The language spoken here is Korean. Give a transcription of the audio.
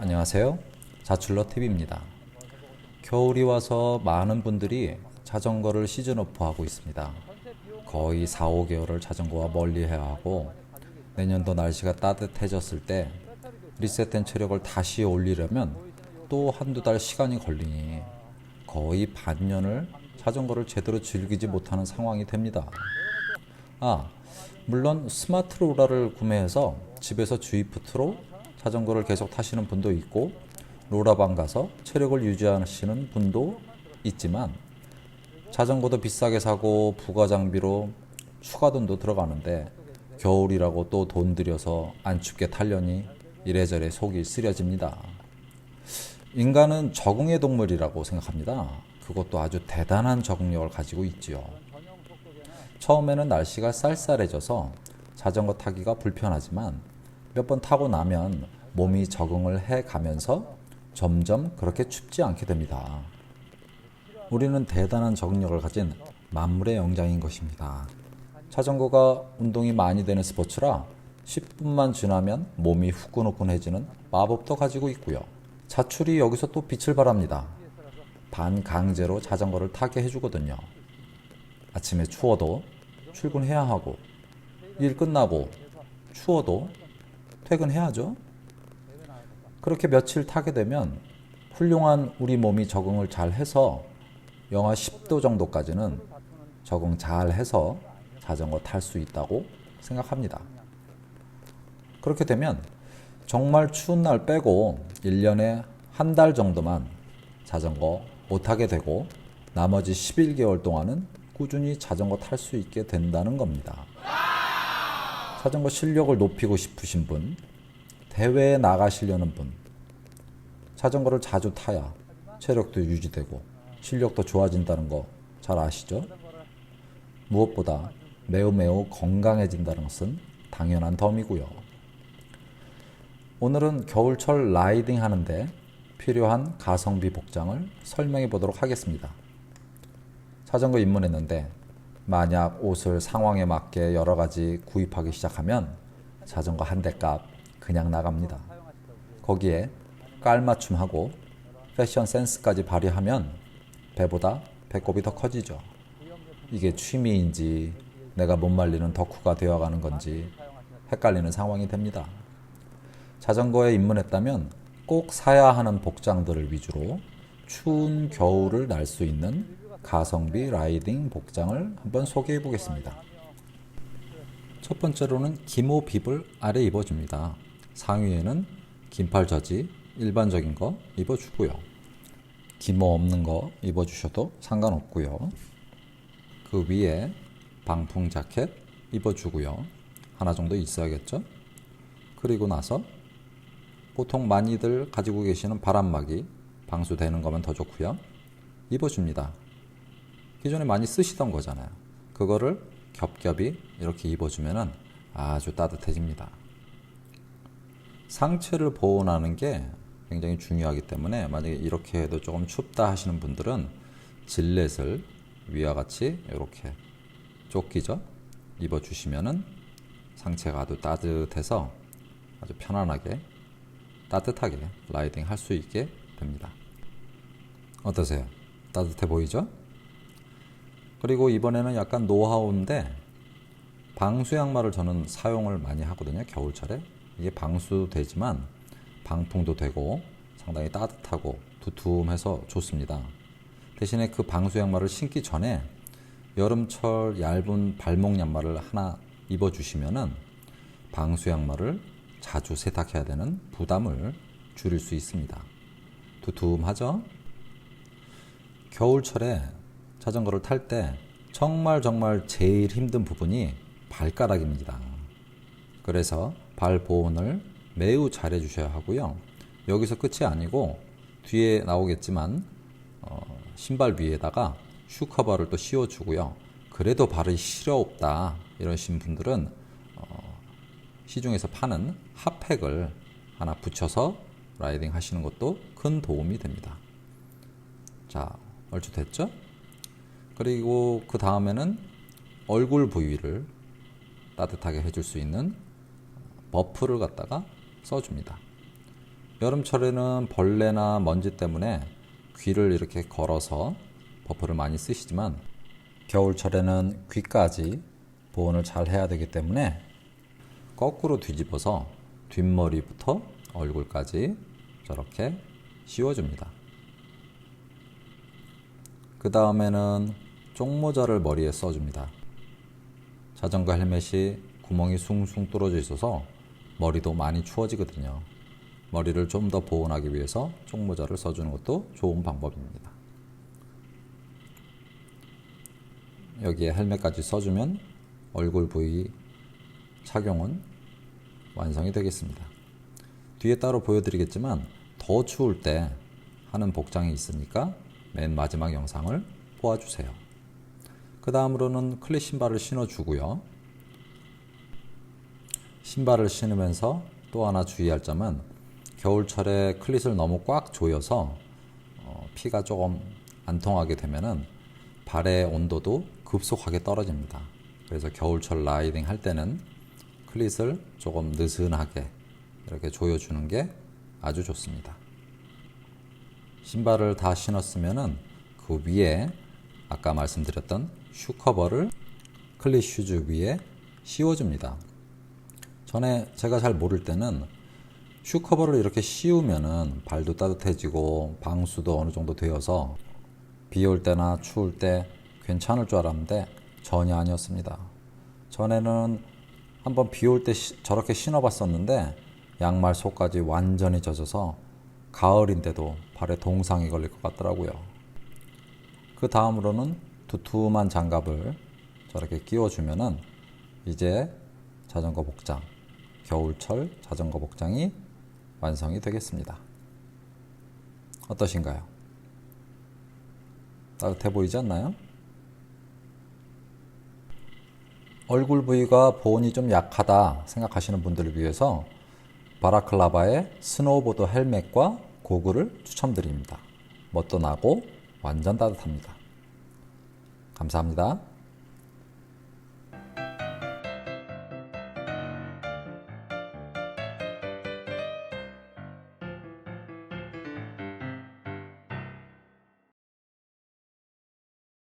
안녕하세요. 자출러 TV입니다. 겨울이 와서 많은 분들이 자전거를 시즌 오프 하고 있습니다. 거의 4, 5개월을 자전거와 멀리 해야 하고 내년도 날씨가 따뜻해졌을 때 리셋된 체력을 다시 올리려면 또 한두 달 시간이 걸리니 거의 반년을 자전거를 제대로 즐기지 못하는 상황이 됩니다. 아, 물론 스마트 로라를 구매해서 집에서 주이프트로 자전거를 계속 타시는 분도 있고 로라방 가서 체력을 유지하시는 분도 있지만 자전거도 비싸게 사고 부가 장비로 추가 돈도 들어가는데 겨울이라고 또 돈 들여서 안 춥게 타려니 이래저래 속이 쓰려집니다. 인간은 적응의 동물이라고 생각합니다. 그것도 아주 대단한 적응력을 가지고 있지요. 처음에는 날씨가 쌀쌀해져서 자전거 타기가 불편하지만 몇 번 타고 나면 몸이 적응을 해 가면서 점점 그렇게 춥지 않게 됩니다. 우리는 대단한 적응력을 가진 만물의 영장인 것입니다. 자전거가 운동이 많이 되는 스포츠라 10분만 지나면 몸이 후끈후끈해지는 마법도 가지고 있고요. 자출이 여기서 또 빛을 발합니다. 반강제로 자전거를 타게 해주거든요. 아침에 추워도 출근해야 하고 일 끝나고 추워도 퇴근해야죠. 그렇게 며칠 타게 되면 훌륭한 우리 몸이 적응을 잘 해서 영하 10도 정도까지는 적응 잘 해서 자전거 탈 수 있다고 생각합니다. 그렇게 되면 정말 추운 날 빼고 1년에 한 달 정도만 자전거 못 타게 되고 나머지 11개월 동안은 꾸준히 자전거 탈 수 있게 된다는 겁니다. 자전거 실력을 높이고 싶으신 분, 대회에 나가시려는 분, 자전거를 자주 타야 체력도 유지되고 실력도 좋아진다는 거 잘 아시죠? 무엇보다 매우 매우 건강해진다는 것은 당연한 덤이고요. 오늘은 겨울철 라이딩 하는데 필요한 가성비 복장을 설명해 보도록 하겠습니다. 자전거 입문했는데 만약 옷을 상황에 맞게 여러 가지 구입하기 시작하면 자전거 한 대 값 그냥 나갑니다. 거기에 깔맞춤하고 패션 센스까지 발휘하면 배보다 배꼽이 더 커지죠. 이게 취미인지 내가 못 말리는 덕후가 되어가는 건지 헷갈리는 상황이 됩니다. 자전거에 입문했다면 꼭 사야 하는 복장들을 위주로 추운 겨울을 날 수 있는 가성비 라이딩 복장을 한번 소개해 보겠습니다. 첫 번째로는 기모 빕을 아래 입어줍니다. 상의에는 긴팔 저지 일반적인 거 입어주고요. 기모 없는 거 입어주셔도 상관없고요. 그 위에 방풍 자켓 입어주고요. 하나 정도 있어야겠죠? 그리고 나서 보통 많이들 가지고 계시는 바람막이 방수되는 거면 더 좋고요. 입어줍니다. 기존에 많이 쓰시던 거잖아요. 그거를 겹겹이 이렇게 입어주면 아주 따뜻해집니다. 상체를 보온하는 게 굉장히 중요하기 때문에 만약에 이렇게 해도 조금 춥다 하시는 분들은 질렛을 위와 같이 이렇게 조끼죠 입어주시면은 상체가 아주 따뜻해서 아주 편안하게 따뜻하게 라이딩 할 수 있게 됩니다. 어떠세요? 따뜻해 보이죠? 그리고 이번에는 약간 노하우인데 방수 양말을 저는 사용을 많이 하거든요. 겨울철에 이게 방수되지만 방풍도 되고 상당히 따뜻하고 두툼해서 좋습니다. 대신에 그 방수 양말을 신기 전에 여름철 얇은 발목 양말을 하나 입어 주시면은 방수 양말을 자주 세탁해야 되는 부담을 줄일 수 있습니다. 두툼하죠? 겨울철에 자전거를 탈 때 정말 정말 제일 힘든 부분이 발가락입니다. 그래서 발 보온을 매우 잘 해주셔야 하고요. 여기서 끝이 아니고 뒤에 나오겠지만 어, 신발 위에다가 슈 커버를 또 씌워주고요. 그래도 발이 시려 없다 이러신 분들은 어, 시중에서 파는 핫팩을 하나 붙여서 라이딩 하시는 것도 큰 도움이 됩니다. 자, 얼추 됐죠? 그리고 그 다음에는 얼굴 부위를 따뜻하게 해줄 수 있는 버프를 갖다가 써줍니다. 여름철에는 벌레나 먼지 때문에 귀를 이렇게 걸어서 버프를 많이 쓰시지만 겨울철에는 귀까지 보온을 잘 해야 되기 때문에 거꾸로 뒤집어서 뒷머리부터 얼굴까지 저렇게 씌워줍니다. 그 다음에는 쪽모자를 머리에 써줍니다. 자전거 헬멧이 구멍이 숭숭 뚫어져 있어서 머리도 많이 추워지거든요. 머리를 좀 더 보온하기 위해서 쪽모자를 써주는 것도 좋은 방법입니다. 여기에 헬멧까지 써주면 얼굴 부위 착용은 완성이 되겠습니다. 뒤에 따로 보여드리겠지만 더 추울 때 하는 복장이 있으니까 맨 마지막 영상을 보아주세요. 그 다음으로는 클릿 신발을 신어주고요. 신발을 신으면서 또 하나 주의할 점은 겨울철에 클릿을 너무 꽉 조여서 어, 피가 조금 안 통하게 되면은 발의 온도도 급속하게 떨어집니다. 그래서 겨울철 라이딩 할 때는 클릿을 조금 느슨하게 이렇게 조여주는 게 아주 좋습니다. 신발을 다 신었으면은 그 위에 아까 말씀드렸던 슈 커버를 클릿 슈즈 위에 씌워줍니다. 전에 제가 잘 모를 때는 슈 커버를 이렇게 씌우면은 발도 따뜻해지고 방수도 어느 정도 되어서 비 올 때나 추울 때 괜찮을 줄 알았는데 전혀 아니었습니다. 전에는 한번 비 올 때 저렇게 신어봤었는데 양말 속까지 완전히 젖어서 가을인데도 발에 동상이 걸릴 것 같더라고요. 그 다음으로는 두툼한 장갑을 저렇게 끼워주면은 이제 자전거 복장, 겨울철 자전거 복장이 완성이 되겠습니다. 어떠신가요? 따뜻해 보이지 않나요? 얼굴 부위가 보온이 좀 약하다 생각하시는 분들을 위해서 바라클라바의 스노우보드 헬멧과 고글을 추천드립니다. 멋도 나고 완전 따뜻합니다. 감사합니다.